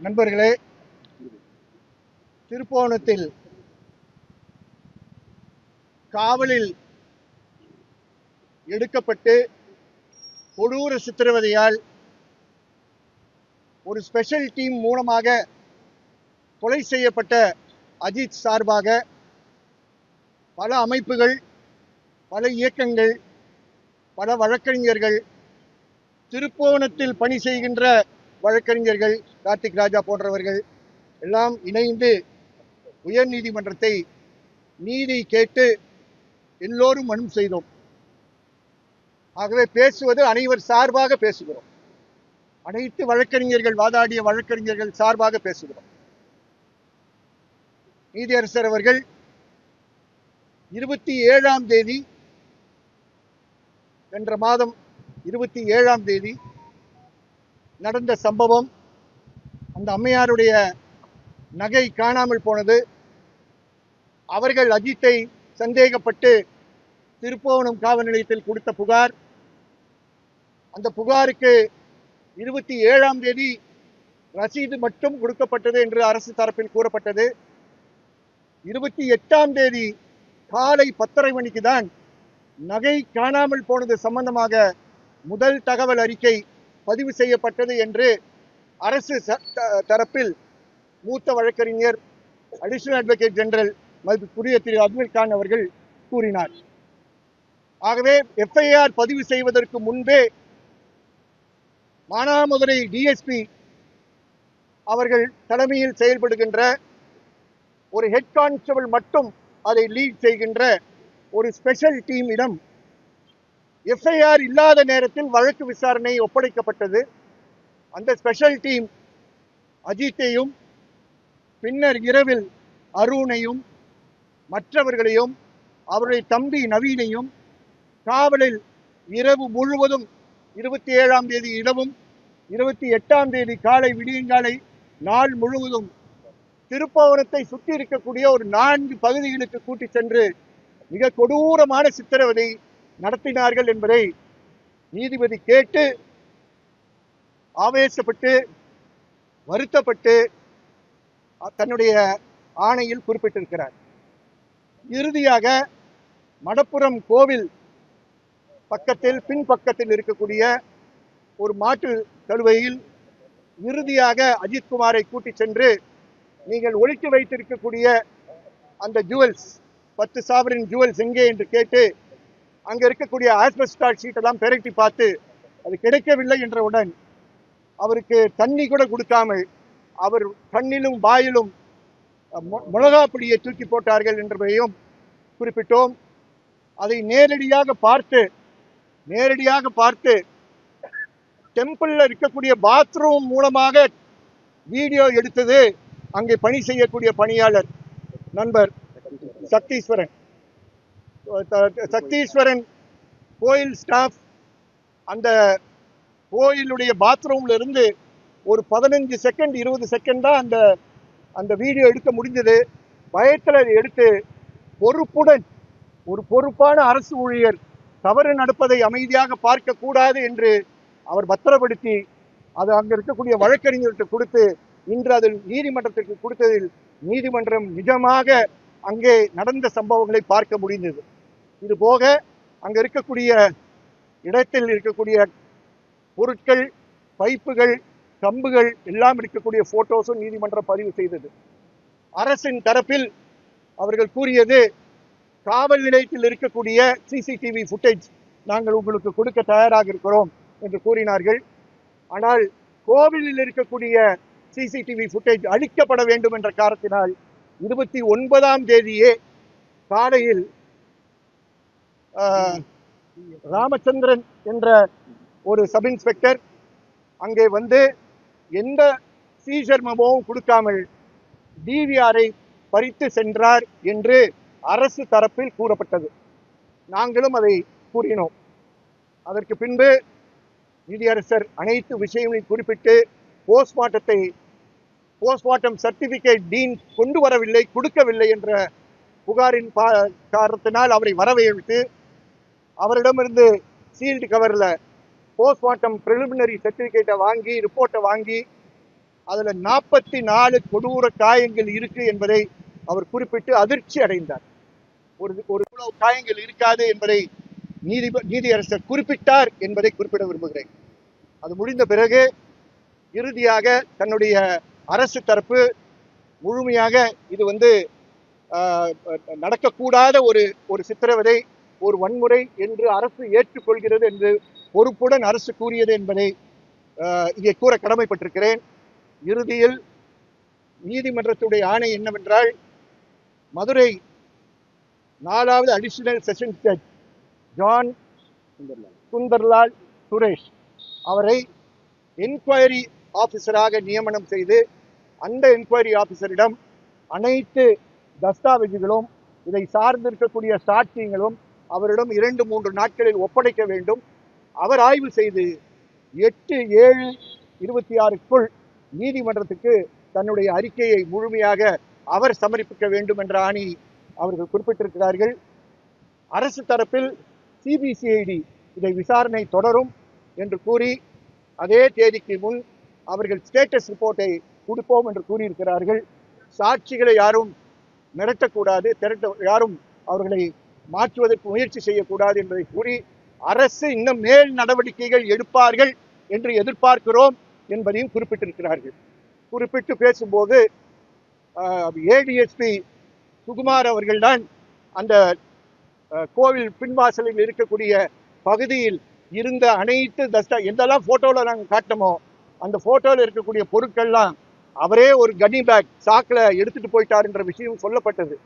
நண்பர்களே திருப்போணத்தில் காவலில் எடுக்கப்பட்டு கொடூர சித்திரவதையால் ஒரு ஸ்பெஷல் டீம் மூலமாக கொலை செய்யப்பட்ட அஜித் சார்பாக பல அமைப்புகள் பல இயக்கங்கள் பல வழக்கறிஞர்கள் திருப்போணத்தில் பணி செய்கின்ற வழக்கறிஞர்கள் கார்த்திக் ராஜா போன்றவர்கள் எல்லாம் இணைந்து உயர் நீதிமன்றத்தை நீதி கேட்டு எல்லோரும் மனு செய்தோம். ஆகவே பேசுவது அனைவர் சார்பாக பேசுகிறோம். அனைத்து வழக்கறிஞர்கள் வாதாடிய வழக்கறிஞர்கள் சார்பாக பேசுகிறோம். நீதியரசர் அவர்கள் இருபத்தி ஏழாம் தேதி சென்ற மாதம் இருபத்தி ஏழாம் தேதி நடந்த சம்பவம் அந்த அம்மையாருடைய நகை காணாமல் போனது. அவர்கள் அஜித்தை சந்தேகப்பட்டு திருப்போவனம் காவல் நிலையத்தில் கொடுத்த புகார். அந்த புகாருக்கு இருபத்தி ஏழாம் தேதி ரசீது மட்டும் கொடுக்கப்பட்டது என்று அரசு தரப்பில் கூறப்பட்டது. இருபத்தி எட்டாம் தேதி காலை பத்தரை மணிக்கு தான் நகை காணாமல் போனது சம்பந்தமாக முதல் தகவல் அறிக்கை பதிவு செய்யப்பட்டது என்று அரசு தரப்பில் மூத்த வழக்கறிஞர் அடிஷனல் அட்வொகேட் ஜெனரல் மதிப்புக்குரிய திரு அப்துல் கான் அவர்கள் கூறினார். ஆகவே எஃப்ஐஆர் பதிவு செய்வதற்கு முன்பே மானாமதுரை டிஎஸ்பி அவர்கள் தலைமையில் செயல்படுகின்ற ஒரு ஹெட் கான்ஸ்டபிள் மட்டும் அதை லீட் செய்கின்ற ஒரு ஸ்பெஷல் டீமிடம் எஃப்ஐஆர் இல்லாத நேரத்தில் வழக்கு விசாரணை ஒப்படைக்கப்பட்டது. அந்த ஸ்பெஷல் டீம் அஜித்தையும் பின்னர் இரவில் அருணையும் மற்றவர்களையும் அவருடைய தம்பி நவீனையும் காவலில் இரவு முழுவதும் இருபத்தி ஏழாம் தேதி இரவும் இருபத்தி எட்டாம் தேதி காலை விடியங்காலை நாள் முழுவதும் திருப்பவனத்தை சுற்றி இருக்கக்கூடிய ஒரு நான்கு பகுதிகளுக்கு கூட்டிச் சென்று மிக கொடூரமான சித்திரவதை நடத்தினார்கள் என்பதை நீதிபதி கேட்டு ஆவேசப்பட்டு வருத்தப்பட்டு தன்னுடைய ஆணையில் குறிப்பிட்டிருக்கிறார். இறுதியாக மடப்புறம் கோவில் பக்கத்தில் பின்பக்கத்தில் இருக்கக்கூடிய ஒரு மாட்டு தழுவையில் இறுதியாக அஜித்குமாரை கூட்டி சென்று நீங்கள் ஒழித்து வைத்திருக்கக்கூடிய அந்த ஜுவல்ஸ் பத்து சாவரின் ஜுவல்ஸ் எங்கே என்று கேட்டு அங்கே இருக்கக்கூடிய ஆஸ்பெஸ்டால் ஷீட்டெல்லாம் பெரட்டி பார்த்து அது கிடைக்கவில்லை என்றவுடன் அவருக்கு தண்ணி கூட கொடுக்காமல் அவர் கண்ணிலும் வாயிலும் மு- பொடியை தூக்கி போட்டார்கள் என்பதையும் குறிப்பிட்டோம். அதை நேரடியாக பார்த்து நேரடியாக பார்த்து டெம்பிளில் இருக்கக்கூடிய பாத்ரூம் மூலமாக வீடியோ எடுத்தது அங்கே பணி செய்யக்கூடிய பணியாளர் நண்பர் சக்தீஸ்வரன் சக்தீஸ்வரன் கோயில் ஸ்டாஃப் அந்த கோயிலுடைய பாத்ரூம்ல இருந்து ஒரு பதினஞ்சு செகண்ட் இருபது செகண்ட் தான் அந்த அந்த வீடியோ எடுக்க முடிஞ்சது. பயத்தில் எடுத்து பொறுப்புடன் ஒரு பொறுப்பான அரசு ஊழியர் தவறு நடப்பதை அமைதியாக பார்க்கக்கூடாது என்று அவர் பத்திரப்படுத்தி அது அங்க இருக்கக்கூடிய வழக்கறிஞர்கிட்ட கொடுத்து இன்று அதில் நீதிமன்றத்திற்கு கொடுத்ததில் நீதிமன்றம் நிஜமாக அங்கே நடந்த சம்பவங்களை பார்க்க முடிந்தது. இது போக அங்க இருக்கக்கூடிய இடத்தில் இருக்கக்கூடிய பொருட்கள் பைப்புகள் கம்புகள் எல்லாம் இருக்கக்கூடிய போட்டோஸும் நீதிமன்றம் பதிவு செய்தது. அரசின் தரப்பில் அவர்கள் கூறியது காவல் நிலையத்தில் இருக்கக்கூடிய சிசிடிவி ஃபுட்டேஜ் நாங்கள் உங்களுக்கு கொடுக்க தயாராக இருக்கிறோம் என்று கூறினார்கள். ஆனால் கோவிலில் இருக்கக்கூடிய சிசிடிவி ஃபுட்டேஜ் அழிக்கப்பட வேண்டும் என்ற காரணத்தினால் இருபத்தி ஒன்பதாம் தேதியே காலையில் ராமச்சந்திரன் என்ற ஒரு சப் இன்ஸ்பெக்டர் அங்கே வந்து எந்த சீசர்மமும் கொடுக்காமல் டிவிஆரை பறித்து சென்றார் என்று அரசு தரப்பில் கூறப்பட்டது. நாங்களும் அதை கூறினோம். அதற்கு பின்பு நீதியரசர் அனைத்து விஷயங்களையும் குறிப்பிட்டு போஸ்ட்மார்ட்டத்தை போஸ்ட்மார்ட்டம் சர்டிபிகேட் டீன் கொண்டு வரவில்லை கொடுக்கவில்லை என்ற புகாரின் பா- காரணத்தினால் அவரை வரவேற்று அவரிடமிருந்து சீல்டு கவரில் போஸ்ட்மார்ட்டம் ப்ரிலிமினரி சர்டிஃபிகேட்டை வாங்கி ரிப்போர்ட்டை வாங்கி அதில் நாற்பத்தி நாலு கொடூர காயங்கள் இருக்கு என்பதை அவர் குறிப்பிட்டு அதிர்ச்சி அடைந்தார். ஒரு ஒரு இவ்வளவு காயங்கள் இருக்காது என்பதை நீதி நீதியரசர் குறிப்பிட்டார் என்பதை குறிப்பிட விரும்புகிறேன். அது முடிந்த பிறகு இறுதியாக தன்னுடைய அரசு தரப்பு முழுமையாக இது வந்து நடக்கக்கூடாத ஒரு ஒரு சித்திரவதை ஒரு வன்முறை என்று அரசு ஏற்றுக்கொள்கிறது என்று பொறுப்புடன் அரசு கூறியது என்பதை இங்கே கூற கடமைப்பட்டிருக்கிறேன். இறுதியில் நீதிமன்றத்துடைய ஆணை என்னவென்றால் மதுரை நாலாவது additional session judge John Sundarlal Suresh அவரை என்கொயரி ஆஃபீஸராக நியமனம் செய்து அந்த என்கொயரி ஆஃபீஸரிடம் அனைத்து தஸ்தாவேஜுகளும் இதை சார்ந்திருக்கக்கூடிய சாட்சியங்களும் அவரிடம் இரண்டு மூன்று நாட்களில் ஒப்படைக்க வேண்டும். அவர் ஆய்வு செய்து எட்டு ஏழு இருபத்தி ஆறுக்குள் நீதிமன்றத்துக்கு தன்னுடைய அறிக்கையை முழுமையாக அவர் சமர்ப்பிக்க வேண்டும் என்ற ஆணி அவர்கள் குறிப்பிட்டிருக்கிறார்கள். அரசு தரப்பில் சிபிசிஐடி இதை விசாரணை தொடரும் என்று கூறி அதே தேதிக்கு முன் அவர்கள் ஸ்டேட்டஸ் ரிப்போர்ட்டை கொடுப்போம் என்று கூறியிருக்கிறார்கள். சாட்சிகளை யாரும் மிரட்டக்கூடாது திரட்ட யாரும் அவர்களை மாற்றுவதற்கு முயற்சி செய்யக்கூடாது என்பதை கூறி அரசு இன்னும் மேல் நடவடிக்கைகள் எடுப்பார்கள் என்று எதிர்பார்க்கிறோம் என்பதையும் குறிப்பிட்டிருக்கிறார்கள். குறிப்பிட்டு பேசும்போது ஏடிஎஸ்பி சுகுமார் அவர்கள்தான் அந்த கோவில் பின்வாசலில் இருக்கக்கூடிய பகுதியில் இருந்த அனைத்து தஸ்தா எந்தெல்லாம் ஃபோட்டோவில் நாங்கள் காட்டமோ அந்த ஃபோட்டோவில் இருக்கக்கூடிய பொருட்கள்லாம் அவரே ஒரு கனி பேக் சாக்கில் எடுத்துகிட்டு போயிட்டார் என்ற விஷயம் சொல்லப்பட்டது.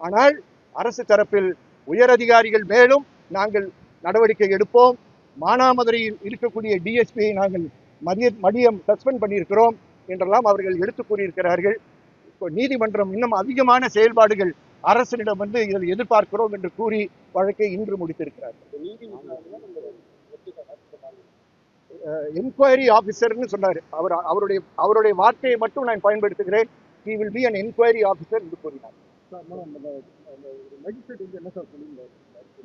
ஆனால் அரசு தரப்பில் உயர் அதிகாரிகள் மேலும் நாங்கள் நடவடிக்கை எடுப்போம். மானாமதுரையில் இருக்கக்கூடிய டிஎஸ்பியை நாங்கள் மதிய மதியம் சஸ்பெண்ட் பண்ணியிருக்கிறோம் என்றெல்லாம் அவர்கள் எடுத்து கூறியிருக்கிறார்கள். இப்போ நீதிமன்றம் இன்னும் அதிகமான செயல்பாடுகள் அரசனிடம் வந்து இதில் எதிர்பார்க்கிறோம் என்று கூறி வழக்கை இன்று முடித்திருக்கிறார்கள். என்கொயரி ஆஃபீஸர்னு சொன்னார். அவர் அவருடைய அவருடைய வார்த்தையை மட்டும் நான் பயன்படுத்துகிறேன். He will be an enquiry officer என்று கூறினார்.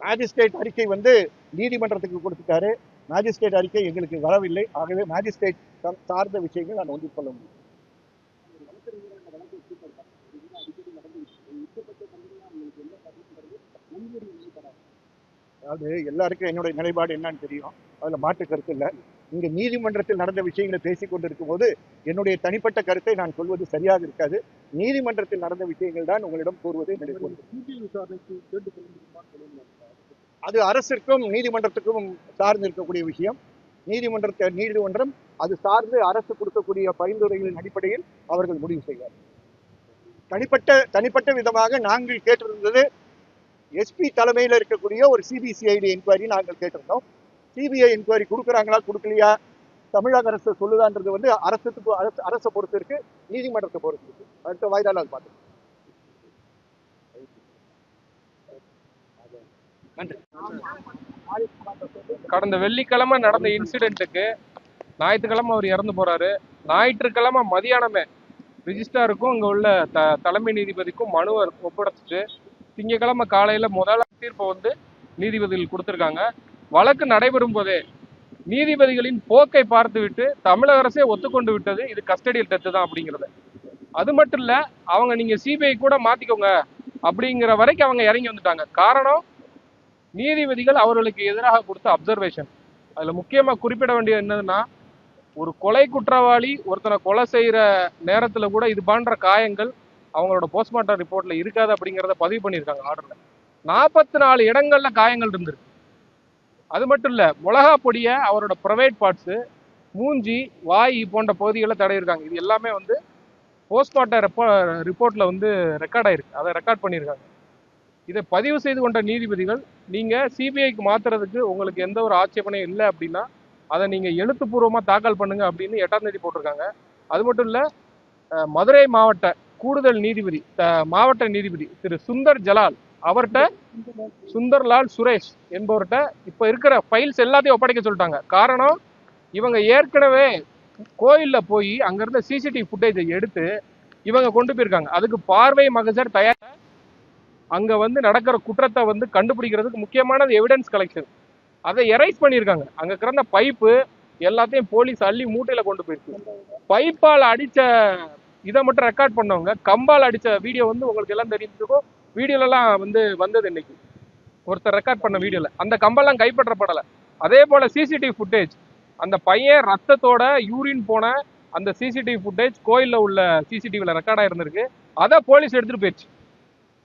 மேஜிஸ்ட்ரேட் அறிக்கை வந்து நீதிமன்றத்துக்கு கொடுத்துட்டாரு. மேஜிஸ்ட்ரேட் அறிக்கை எங்களுக்கு வரவில்லை. ஆகவே மேஜிஸ்ட்ரேட் சார்ந்த விஷயங்கள் நான் ஒன்றிக் கொள்ள முடியும். அதாவது எல்லாருக்கும் என்னுடைய நிலைப்பாடு என்னன்னு தெரியும். அதுல மாற்று கருத்து இல்லை. இங்க நீதிமன்றத்தில் நடந்த விஷயங்களை பேசிக் கொண்டிருக்கும் போது என்னுடைய தனிப்பட்ட கருத்தை நான் சொல்வது சரியாக இருக்காது. நீதிமன்றத்தில் நடந்த விஷயங்கள் தான் உங்களிடம் கூறுவது. அது அரசிற்கும் நீதிமன்றத்துக்கும் சார்ந்து இருக்கக்கூடிய விஷயம். நீதிமன்றத்தை நீதிமன்றம் அது சார்ந்து அரசு கொடுக்கக்கூடிய பரிந்துரைகளின் அடிப்படையில் அவர்கள் முடிவு செய்வார் தனிப்பட்ட தனிப்பட்ட விதமாக நாங்கள் கேட்டிருந்தது எஸ்பி தலைமையில் இருக்கக்கூடிய ஒரு சிபிசிஐடி என்கொயரி நாங்கள் கேட்டிருந்தோம். சிபிஐ என்கொயரி கொடுக்குறாங்களா கொடுக்கலையா? தமிழக அரசு சொல்லுதான்றது வந்து அரசுக்கு அரசு அரசை பொறுத்து இருக்கு நீதிமன்றத்தை பொறுத்து இருக்கு. அடுத்த வாய்தால அது பார்த்து கடந்த வெள்ளிக்கிழமை நடந்த இன்சிடென்ட்டுக்கு ஞாயிற்றுக்கிழமை அவர் இறந்து போறாரு. ஞாயிற்றுக்கிழமை மதியானமே ரிஜிஸ்டாருக்கும் இங்க உள்ள த தலைமை நீதிபதிக்கும் மனுவை ஒப்படைச்சிட்டு திங்கக்கிழமை காலையில முதல் தீர்ப்பை வந்து நீதிபதிகள் கொடுத்துருக்காங்க. வழக்கு நடைபெறும் போதே நீதிபதிகளின் போக்கை பார்த்துவிட்டு தமிழக அரசே ஒத்துக்கொண்டு விட்டது. இது கஸ்டடியில் டெத்து தான் அப்படிங்கிறது. அது மட்டும் இல்லை அவங்க நீங்கள் சிபிஐ கூட மாற்றிக்கோங்க அப்படிங்கிற வரைக்கும் அவங்க இறங்கி வந்துட்டாங்க. காரணம் நீதிபதிகள் அவர்களுக்கு எதிராக கொடுத்த அப்சர்வேஷன் அதில் முக்கியமாக குறிப்பிட வேண்டியது என்னதுன்னா ஒரு கொலை குற்றவாளி ஒருத்தனை கொலை செய்கிற நேரத்தில் கூட இது போன்ற காயங்கள் அவங்களோட போஸ்ட்மார்ட்டம் ரிப்போர்ட்டில் இருக்காது அப்படிங்கிறத பதிவு பண்ணியிருக்காங்க ஆர்டரில் நாற்பத்தி நாலு இடங்களில் காயங்கள் இருந்திருக்கு. அது மட்டும் இல்லை மிளகா பொடியை அவரோட ப்ரைவேட் பார்ட்ஸு மூஞ்சி வாய் போன்ற பகுதிகளில் தடையிருக்காங்க இது எல்லாமே வந்து போஸ்ட்மார்ட்டம் ரெப்போ ரிப்போர்ட்டில் வந்து ரெக்கார்ட் ஆயிருக்கு. அதை ரெக்கார்ட் பண்ணியிருக்காங்க. இதை பதிவு செய்து கொண்ட நீதிபதிகள் நீங்கள் சிபிஐக்கு மாற்றுறதுக்கு உங்களுக்கு எந்த ஒரு ஆட்சேபனையும் இல்லை அப்படின்னா அதை நீங்கள் எழுத்துப்பூர்வமாக தாக்கல் பண்ணுங்கள் அப்படின்னு எட்டாம் தேதி போட்டிருக்காங்க. அது மட்டும் இல்லை மதுரை மாவட்ட கூடுதல் நீதிபதி த- மாவட்ட நீதிபதி திரு சுந்தர் ஜலால் அவர்கிட்ட சுந்தர்லால் சுரேஷ் என்பவர்கிட்ட இப்போ இருக்கிற ஃபைல்ஸ் எல்லாத்தையும் ஒப்படைக்க சொல்லிட்டாங்க. காரணம் இவங்க ஏற்கனவே கோயிலில் போய் அங்கேருந்த சிசிடிவி ஃபுட்டேஜை எடுத்து இவங்க கொண்டு போயிருக்காங்க. அதுக்கு பார்வை மகஜர் தயார் அங்க வந்து நடக்கிற குற்றத்தை வந்து கண்டுபிடிக்கிறதுக்கு முக்கியமானது எவிடன்ஸ் கலெக்ஷன் அதை எரைஸ் பண்ணியிருக்காங்க. அங்க கிடந்த பைப்பு எல்லாத்தையும் போலீஸ் அள்ளி மூட்டையில கொண்டு போயிருக்கு. பைப்பால் அடிச்ச இதை மட்டும் ரெக்கார்ட் பண்ணவங்க கம்பால் அடிச்ச வீடியோ வந்து உங்களுக்கு எல்லாம் தெரிஞ்சிருக்கும். வீடியோலலாம் வந்து வந்தது இன்னைக்கு. ஒருத்தர் ரெக்கார்ட் பண்ண வீடியோவில் அந்த கம்பெல்லாம் கைப்பற்றப்படலை. அதே போல் சிசிடிவி ஃபுட்டேஜ் அந்த பையன் ரத்தத்தோட யூரின் போன அந்த சிசிடிவி ஃபுட்டேஜ் கோயிலில் உள்ள சிசிடிவியில் ரெக்கார்ட் ஆயிருந்திருக்கு. அதை போலீஸ் எடுத்துகிட்டு போயிடுச்சு.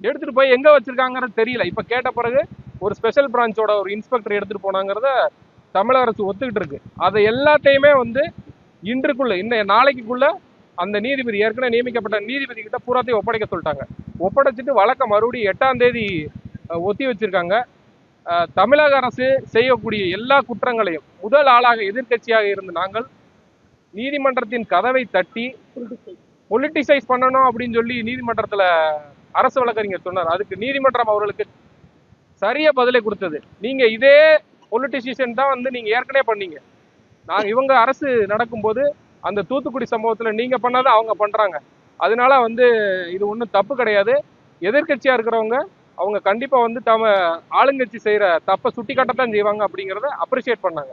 எடுத்துகிட்டு போய் எங்கே வச்சிருக்காங்கறது தெரியல. இப்போ கேட்ட பிறகு ஒரு ஸ்பெஷல் பிரான்ச்சோட ஒரு இன்ஸ்பெக்டர் எடுத்துகிட்டு போனாங்கிறத தமிழக அரசு ஒத்துக்கிட்டு இருக்கு. அதை எல்லாத்தையுமே வந்து இன்றுக்குள்ளே இந்த நாளைக்குள்ளே அந்த நீதிபதி ஏற்கனவே நியமிக்கப்பட்ட நீதிபதி கிட்ட பூராத்தையும் ஒப்படைக்க சொல்லிட்டாங்க. ஒப்படைச்சிட்டு வழக்கம் மறுபடியும் எட்டாம் தேதி ஒத்தி வச்சிருக்காங்க. தமிழக அரசு செய்யக்கூடிய எல்லா குற்றங்களையும் முதல் ஆளாக எதிர்க்கட்சியாக இருந்த நாங்கள் நீதிமன்றத்தின் கதவை தட்டி பொலிட்டிசைஸ் பண்ணணும் அப்படின்னு சொல்லி நீதிமன்றத்துல அரசு வழக்கறிஞர் சொன்னார். அதுக்கு நீதிமன்றம் அவர்களுக்கு சரியா பதிலை கொடுத்தது. நீங்க இதே பொலிட்டிசிஷன் தான் வந்து நீங்க ஏற்கனவே பண்ணீங்க. நாங்கள் இவங்க அரசு நடக்கும்போது அந்த தூத்துக்குடி சம்பவத்துல நீங்க பண்ணாத அவங்க பண்றாங்க. அதனால வந்து இது ஒன்றும் தப்பு கிடையாது. எதிர்க்கட்சியா இருக்கிறவங்க அவங்க கண்டிப்பா வந்து தம ஆளுங்கட்சி செய்யற தப்பை சுட்டி காட்டத்தான் செய்வாங்க அப்படிங்கிறத அப்ரிஷியேட் பண்ணாங்க.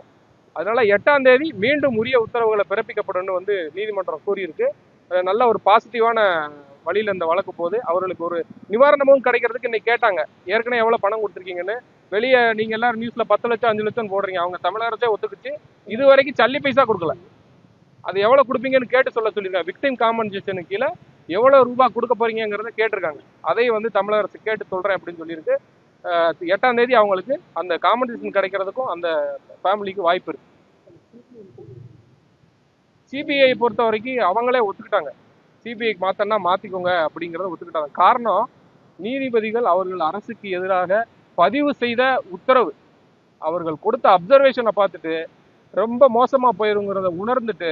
அதனால எட்டாம் தேதி மீண்டும் உரிய உத்தரவுகளை பிறப்பிக்கப்படும் வந்து நீதிமன்றம் கூறியிருக்கு. நல்ல ஒரு பாசிட்டிவான வழியில இந்த வழக்கு போகுது. அவர்களுக்கு ஒரு நிவாரணமும் கிடைக்கிறதுக்கு இன்னைக்கு கேட்டாங்க. ஏற்கனவே எவ்வளோ பணம் கொடுத்துருக்கீங்கன்னு. வெளியே நீங்க எல்லாரும் நியூஸ்ல பத்து லட்சம் அஞ்சு லட்சம் போடுறீங்க. அவங்க தமிழக அரசே ஒத்துக்குச்சு. இது வரைக்கும் சல்லி பைசா கொடுக்கல. அது எவ்வளோ கொடுப்பீங்கன்னு கேட்டு சொல்ல சொல்லியிருக்காங்க. விக்டிம் காம்பன்சேஷனுக்கு கீழே எவ்வளோ ரூபா கொடுக்க போறீங்கிறத கேட்டிருக்காங்க. அதை வந்து தமிழக அரசு கேட்டு சொல்கிறேன் அப்படின்னு சொல்லியிருக்கு. எட்டாம் தேதி அவங்களுக்கு அந்த காம்பன்சேஷன் கிடைக்கிறதுக்கும் அந்த ஃபேமிலிக்கு வாய்ப்பு இருக்கு. சிபிஐ பொறுத்த வரைக்கும் அவங்களே ஒத்துக்கிட்டாங்க. சிபிஐக்கு மாத்தன்னா மாத்திக்கோங்க அப்படிங்கிறத ஒத்துக்கிட்டாங்க. காரணம் நீதிபதிகள் அவர்கள் அரசுக்கு எதிராக பதிவு செய்த உத்தரவு. அவர்கள் கொடுத்த அப்சர்வேஷனை பார்த்துட்டு ரொம்ப மோசமா போயிருங்கிறத உணர்ந்துட்டு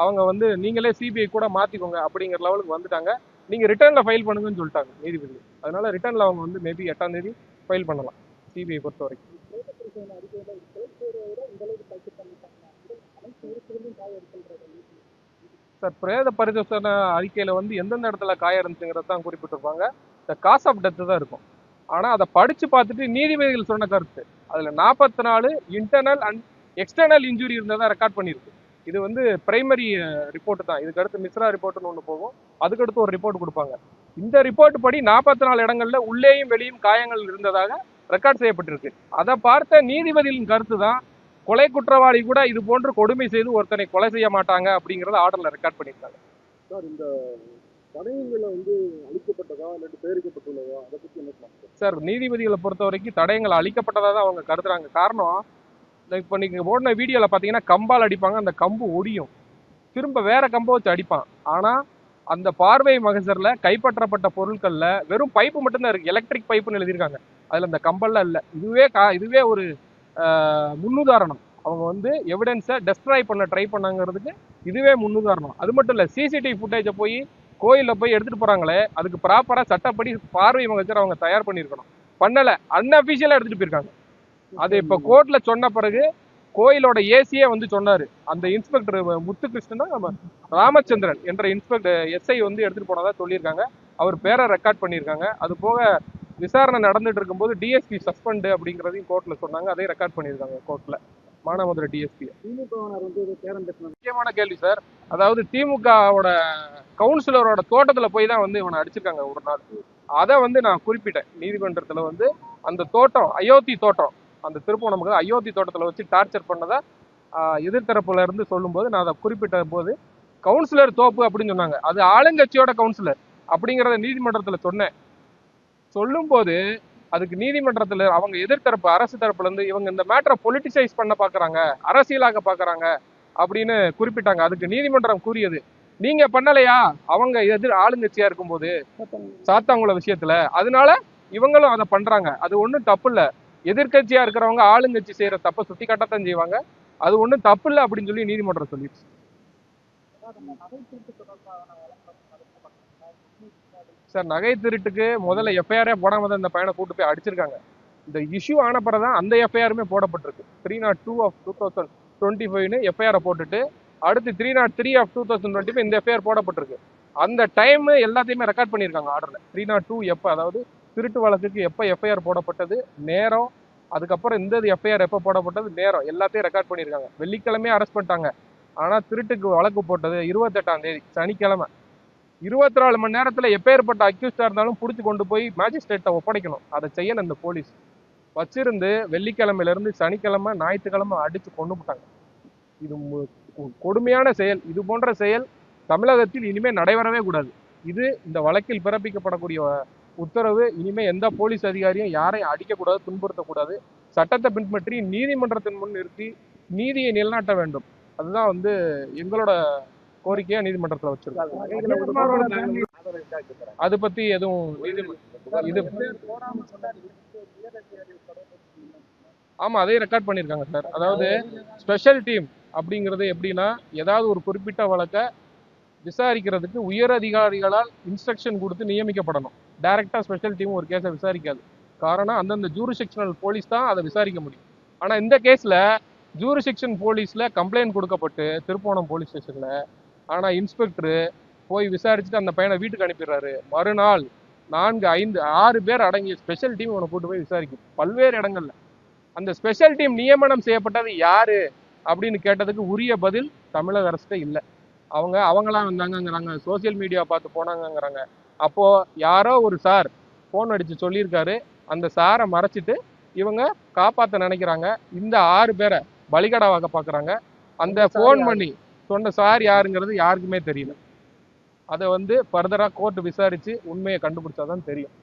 அவங்க வந்து நீங்களே சிபிஐ கூட மாத்திக்கோங்க அப்படிங்கிற லெவலுக்கு வந்துட்டாங்க. நீங்க ரிட்டர்ன்ல ஃபைல் பண்ணுங்கன்னு சொல்லிட்டாங்க நீதிபதி. அதனால ரிட்டர்ன்ல அவங்க வந்து மேபி எட்டாம் தேதி ஃபைல் பண்ணலாம் சிபிஐ பொறுத்த வரைக்கும். சார் பிரேத பரிசோதனை அறிக்கையில வந்து எந்தெந்த இடத்துல காய இருந்துச்சுங்கிறத தான் குறிப்பிட்டிருப்பாங்க. இந்த காஸ் ஆஃப் டெத்து தான் இருக்கும். ஆனா அதை படிச்சு பார்த்துட்டு நீதிபதிகள் சொன்ன கருத்து. அதுல நாற்பத்தி நாலு இன்டர்னல் அண்ட் எக்ஸ்டர்னல் இன்ஜுரி இருந்ததா ரெக்கார்ட் பண்ணியிருக்கு இது வந்து பிரைமரி ரிப்போர்ட் தான். இதுக்கு அடுத்து மிஸ்ரா ரிப்போர்ட்னு ஒன்று போகும். அதுக்கடுத்து ஒரு ரிப்போர்ட் கொடுப்பாங்க. இந்த ரிப்போர்ட் படி நாற்பத்தி நாலு இடங்கள்ல உள்ளேயும் வெளியும் காயங்கள் இருந்ததாக ரெக்கார்ட் செய்யப்பட்டிருக்கு. அதை பார்த்த நீதிபதிகளின் கருத்து தான் கொலை குற்றவாளி கூட இது போன்று கொடுமை செய்து ஒருத்தனை கொலை செய்ய மாட்டாங்க அப்படிங்கறத ஆர்டர்ல ரெக்கார்ட் பண்ணியிருக்காங்க. சார் இந்த தடயங்களை வந்து அழிக்கப்பட்டதா இல்லாட்டி சேகரிக்கப்பட்டுள்ளதா அதை பத்தி என்ன சார் நீதிபதிகளை பொறுத்த வரைக்கும் தடயங்கள் அழிக்கப்பட்டதா தான் அவங்க கருதுறாங்க. காரணம் இப்போ நீங்கள் ஓடின வீடியோவில் பார்த்தீங்கன்னா கம்பால் அடிப்பாங்க அந்த கம்பு ஒடியும். திரும்ப வேற கம்பை வச்சு அடிப்பான். ஆனால் அந்த பார்வை மகசரில் கைப்பற்றப்பட்ட பொருட்களில் வெறும் பைப்பு மட்டும்தான் இருக்கு. எலக்ட்ரிக் பைப்புன்னு எழுதியிருக்காங்க. அதில் அந்த கம்பல்லாம் இல்லை. இதுவே கா இதுவே ஒரு ஆஹ், முன்னுதாரணம். அவங்க வந்து எவிடன்ஸை டெஸ்ட்ராய் பண்ண ட்ரை பண்ணாங்கிறதுக்கு இதுவே முன்னுதாரணம். அது மட்டும் இல்லை சிசிடிவி ஃபுட்டேஜை போய் கோயிலில் போய் எடுத்துட்டு போறாங்களே அதுக்கு ப்ராப்பராக சட்டப்படி பார்வை மகசர் அவங்க தயார் பண்ணியிருக்கணும். பண்ணலை. அன்அஃபிஷியலாக எடுத்துட்டு போயிருக்காங்க. அது இப்ப கோர்ட்ல சொன்ன பிறகு கோயிலோட ஏசியே வந்து சொன்னாரு. அந்த இன்ஸ்பெக்டர் முத்துகிருஷ்ணன் நம்ம ராமச்சந்திரன் என்ற இன்ஸ்பெக்டர் எஸ்ஐ வந்து எடுத்துட்டு போனதா சொல்லியிருக்காங்க. அவர் பேரை ரெக்கார்ட் பண்ணியிருக்காங்க. அது போக விசாரணை நடந்துட்டு இருக்கும்போது டிஎஸ்பி சஸ்பெண்ட் அப்படிங்கிறதையும் கோர்ட்ல சொன்னாங்க. அதையும் ரெக்கார்ட் பண்ணியிருக்காங்க கோர்ட்ல மானாமதுரை டிஎஸ்பி முக்கியமான கேள்வி சார் அதாவது திமுகவோட கவுன்சிலரோட தோட்டத்துல போய் தான் வந்து இவனை அடிச்சிருக்காங்க ஒரு நாள். அதை வந்து நான் குறிப்பிட்டேன். நீதிமன்றத்துல வந்து அந்த தோட்டம் அயோத்தி தோட்டம் அந்த திருப்பம் நமக்கு அயோத்தி தோட்டத்துல வச்சு டார்ச்சர் பண்ணதை ஆஹ், எதிர்த்தரப்புல இருந்து சொல்லும்போது நான் அதை குறிப்பிட்ட போது கவுன்சிலர் தோப்பு அப்படின்னு சொன்னாங்க. அது ஆளுங்கட்சியோட கவுன்சிலர் அப்படிங்கறத நீதிமன்றத்துல சொன்னேன். சொல்லும்போது அதுக்கு நீதிமன்றத்துல அவங்க எதிர்த்தரப்பு அரசு தரப்புல இருந்து இவங்க இந்த மேட்டரை பொலிட்டிசைஸ் பண்ண பாக்குறாங்க அரசியலாக பாக்குறாங்க அப்படின்னு குறிப்பிட்டாங்க. அதுக்கு நீதிமன்றம் கூறியது நீங்க பண்ணலையா? அவங்க எதிர் ஆளுங்கட்சியா இருக்கும்போது சாத்தாங்குள விஷயத்துல. அதனால இவங்களும் அதை பண்றாங்க. அது ஒண்ணும் தப்பு இல்ல. எதிர்கட்சியாக இருக்கிறவங்க ஆளுங்கட்சி செய்யற தப்பை சுட்டி காட்டத்தான் செய்வாங்க. அது ஒண்ணும் தப்பு இல்லை அப்படின்னு சொல்லி நீதிமன்றம் சொல்லிடுச்சு. சார் நகை திருட்டுக்கு முதல்ல எஃப்ஐஆரே போடாம தான் இந்த பையனை கூட்டு போய் அடிச்சிருக்காங்க. இந்த இஷ்யூ ஆன பிறகுதான் அந்த எஃப்ஐஆருமே போடப்பட்டிருக்கு. Three not two of two thousand twenty ஃபைவ்னு எஃப்ஐஆரை போட்டுட்டு அடுத்து three not three of two thousand twenty five இந்த எஃப்ஐஆர் போடப்பட்டிருக்கு. அந்த டைம் எல்லாத்தையுமே ரெக்கார்ட் பண்ணியிருக்காங்க ஆர்டரில் த்ரீ நாட் டூ எப்போ அதாவது திருட்டு வழக்குக்கு எப்போ எஃப்ஐஆர் போடப்பட்டது? நேரம். அதுக்கப்புறம் இந்த எஃப்ஐஆர் எப்போ போடப்பட்டது? நேரம். எல்லாத்தையும் ரெக்கார்ட் பண்ணியிருக்காங்க. வெள்ளிக்கிழமையே அரெஸ்ட் பண்ணிட்டாங்க. ஆனா திருட்டுக்கு வழக்கு போட்டது இருபத்தெட்டாம் தேதி சனிக்கிழமை. இருபத்தி நாலு மணி நேரத்துல எப்பேற்பட்ட அக்யூஸ்டா இருந்தாலும் பிடிச்சி கொண்டு போய் மேஜிஸ்ட்ரேட்டை ஒப்படைக்கணும். அதை செய்யல இந்த போலீஸ். வச்சிருந்து வெள்ளிக்கிழமையிலேருந்து சனிக்கிழமை ஞாயிற்றுக்கிழமை அடிச்சு கொண்டு போட்டாங்க. இது மு- கொடுமையான செயல். இது போன்ற செயல் தமிழகத்தில் இனிமேல் நடைபெறவே கூடாது. இது இந்த வழக்கில் பிறப்பிக்கப்படக்கூடிய உத்தரவு இனிமே எந்த போலீஸ் அதிகாரியும் யாரையும் அடிக்கக்கூடாது துன்புறுத்தக்கூடாது. சட்டத்தை பின்பற்றி நீதிமன்றத்தின் முன் நிறுத்தி நீதியை நிலைநாட்ட வேண்டும். அதுதான் வந்து எங்களோட கோரிக்கையா நீதிமன்றத்தில் வச்சிருக்கோம். அது பத்தி எதுவும் இது ஆமா அதே ரெக்கார்ட் பண்ணியிருக்காங்க சார். அதாவது ஸ்பெஷல் டீம் அப்படிங்கிறது எப்படின்னா ஏதாவது ஒரு குறிப்பிட்ட வழக்கை விசாரிக்கிறதுக்கு உயர் அதிகாரிகளால் இன்ஸ்ட்ரக்ஷன் கொடுத்து நியமிக்கப்படணும். டைரக்டா ஸ்பெஷல் டீம் ஒரு கேஸை விசாரிக்காது. காரணம் அந்தந்த ஜூரிசெக்ஷனல் போலீஸ் தான் அதை விசாரிக்க முடியும். ஆனா இந்த கேஸ்ல ஜூரிசெக்ஷன் போலீஸ்ல கம்ப்ளைண்ட் கொடுக்கப்பட்டு திருப்போணம் போலீஸ் ஸ்டேஷன்ல ஆனா இன்ஸ்பெக்டரு போய் விசாரிச்சுட்டு அந்த பையனை வீட்டுக்கு அனுப்பிடுறாரு. மறுநாள் நான்கு ஐந்து ஆறு பேர் அடங்கிய ஸ்பெஷல் டீம் இவனை கூட்டு போய் விசாரிக்கும். பல்வேறு இடங்கள்ல. அந்த ஸ்பெஷல் டீம் நியமனம் செய்யப்பட்டது யாரு அப்படின்னு கேட்டதுக்கு உரிய பதில் தமிழக அரசு இல்லை. அவங்க அவங்களாம் வந்தாங்கங்கிறாங்க. சோசியல் மீடியா பார்த்து போனாங்கங்கிறாங்க. அப்போ யாரோ ஒரு சார் ஃபோன் அடிச்சு சொல்லியிருக்காரு. அந்த சாரை மறைச்சிட்டு இவங்க காப்பாத்த நினைக்கிறாங்க. இந்த ஆறு பேரை பலிகடாவாக பார்க்கறாங்க அந்த ஃபோன் பண்ணி சொன்ன சார் யாருங்கிறது யாருக்குமே தெரியல. அதை வந்து ஃபர்தரா கோர்ட் விசாரிச்சு உண்மையை தெரியும்.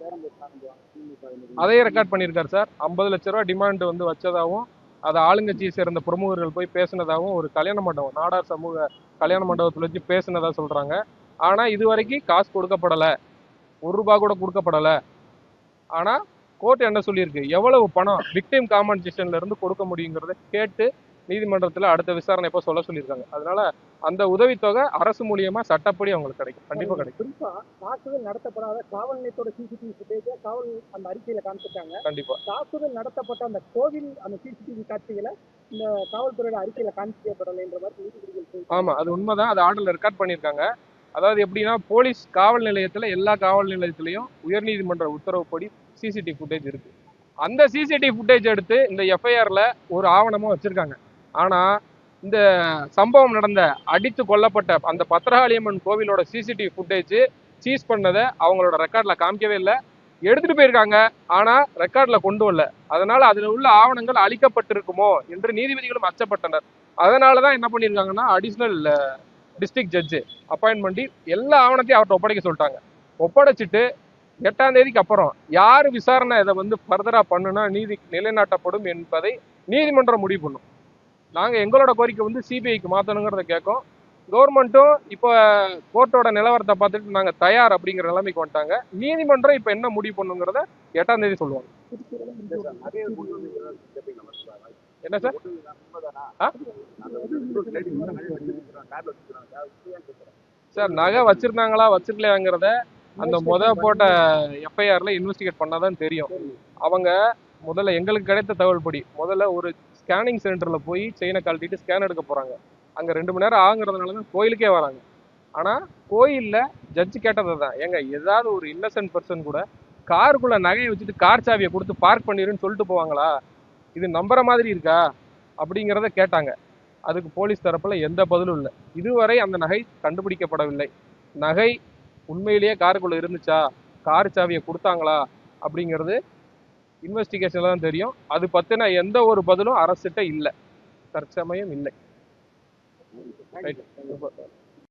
பேரம் பேசுறாங்க திமுக அதையும் ரெக்கார்ட் பண்ணியிருக்காரு சார். ஐம்பது லட்ச ரூபா டிமாண்ட் வந்து வச்சதாகவும் அதை ஆளுங்கட்சியை சேர்ந்த பிரமுகர்கள் போய் பேசினதாகவும் ஒரு கல்யாண மண்டபம் நாடார் சமூக கல்யாண மண்டபத்தில் வச்சு பேசினதாக சொல்கிறாங்க ஆனால் இது வரைக்கும் காசு கொடுக்கப்படலை. ஒரு ரூபாய் கூட கொடுக்கப்படலை. ஆனால் கோர்ட் என்ன சொல்லியிருக்கு? எவ்வளவு பணம் விக்டிம் காம்பன்சேஷன்ல இருந்து கொடுக்க முடியுங்கிறத கேட்டு நீதிமன்றத்துல அடுத்த விசாரணை எப்போ சொல்ல சொல்லியிருக்காங்க. அதனால அந்த உதவித்தொகை அரசு மூலியமா சட்டப்படி அவங்களுக்கு கிடைக்கும். கண்டிப்பா கிடைக்கும். தாக்குதல் நடத்தப்படாத காவல் நிலையத்தோட சிசிடிவி ஃபுட்டேஜ காவல் அந்த அறிக்கையில காமிச்சிட்டாங்க கண்டிப்பா. தாக்குதல் நடத்தப்பட்ட அந்த கோவில் அந்த சிசிடிவி காட்சிகளை இந்த காவல்துறையோட அறிக்கையில காமிக்கப்படலைன்ற மாதிரி நீதிபதிகள் ஆமா அது உண்மைதான். அது ஆர்டர்ல ரெக்கார்ட் பண்ணியிருக்காங்க. அதாவது எப்படின்னா போலீஸ் காவல் நிலையத்துல எல்லா காவல் நிலையத்திலையும் உயர்நீதிமன்ற உத்தரவுப்படி சிசிடிவி ஃபுட்டேஜ் இருக்கு. அந்த சிசிடிவி ஃபுட்டேஜ் எடுத்து இந்த எஃப்ஐஆர்ல ஒரு ஆவணமா வச்சிருக்காங்க. ஆனால் இந்த சம்பவம் நடந்த அடித்து கொல்லப்பட்ட அந்த பத்திரகாளியம்மன் கோவிலோட சிசிடிவி ஃபுட்டேஜ் சீஸ் பண்ணதை அவங்களோட ரெக்கார்டில் காமிக்கவே இல்லை. எடுத்துகிட்டு போயிருக்காங்க ஆனால் ரெக்கார்டில் கொண்டு வரல. அதனால் அதில் உள்ள ஆவணங்கள் அழிக்கப்பட்டிருக்குமோ என்று நீதிபதிகளும் அச்சப்பட்டனர். அதனால தான் என்ன பண்ணியிருக்காங்கன்னா அடிஷ்னல் டிஸ்ட்ரிக்ட் ஜட்ஜு அப்பாயின்ட் பண்ணி எல்லா ஆவணத்தையும் அவர்கிட்ட ஒப்படைக்க சொல்லிட்டாங்க. ஒப்படைச்சிட்டு எட்டாம் தேதிக்கு அப்புறம் யார் விசாரணை இதை வந்து ஃபர்தராக பண்ணுனா நீதி நிலைநாட்டப்படும் என்பதை நீதிமன்றம் முடிவு பண்ணும். நாங்க எங்களோட கோரிக்கை வந்து சிபிஐக்கு மாற்றணுங்கிறத கேட்கும் கவர்மெண்ட்டும் இப்போ கோர்ட்டோட நிலவரத்தை பார்த்துட்டு நாங்க தயார் அப்படிங்கிற நிலைமைக்கு வந்துட்டாங்க. நீதிமன்றம் இப்போ என்ன முடிவு பண்ணுங்கிறத எட்டாம் தேதி சொல்லுவாங்க. என்ன சார்? சார் நகை வச்சிருந்தாங்களா வச்சிருக்கலையாங்கிறத அந்த முத போட்ட எஃப்ஐஆர்ல இன்வெஸ்டிகேட் பண்ணாதான் தெரியும். அவங்க முதல்ல எங்களுக்கு கிடைத்த தகவல் படி முதல்ல ஒரு ஸ்கேனிங் சென்டரில் போய் செயினை கழட்டிட்டு ஸ்கேன் எடுக்க போகிறாங்க அங்கே ரெண்டு மணி நேரம் ஆகுங்கிறதுனால தான் கோயிலுக்கே வராங்க. ஆனால் கோயிலில் ஜட்ஜ் கேட்டது தான் ஏங்க ஏதாவது ஒரு இன்னசென்ட் பர்சன் கூட காருக்குள்ளே நகையை வச்சுட்டு கார் சாவியை கொடுத்து பார்க் பண்ணிடுன்னு சொல்லிட்டு போவாங்களா? இது நம்புற மாதிரி இருக்கா? அப்படிங்கிறத கேட்டாங்க. அதுக்கு போலீஸ் தரப்பில் எந்த பதிலும் இல்லை. இதுவரை அந்த நகை கண்டுபிடிக்கப்படவில்லை. நகை உண்மையிலேயே காருக்குள்ளே இருந்துச்சா? கார் சாவியை கொடுத்தாங்களா? அப்படிங்கிறது இன்வெஸ்டிகேஷன்ல தான் தெரியும். அது பத்தின எந்த ஒரு பதிலும் அரசிட்ட இல்லை. தற்சமயம் இல்லை. ரைட்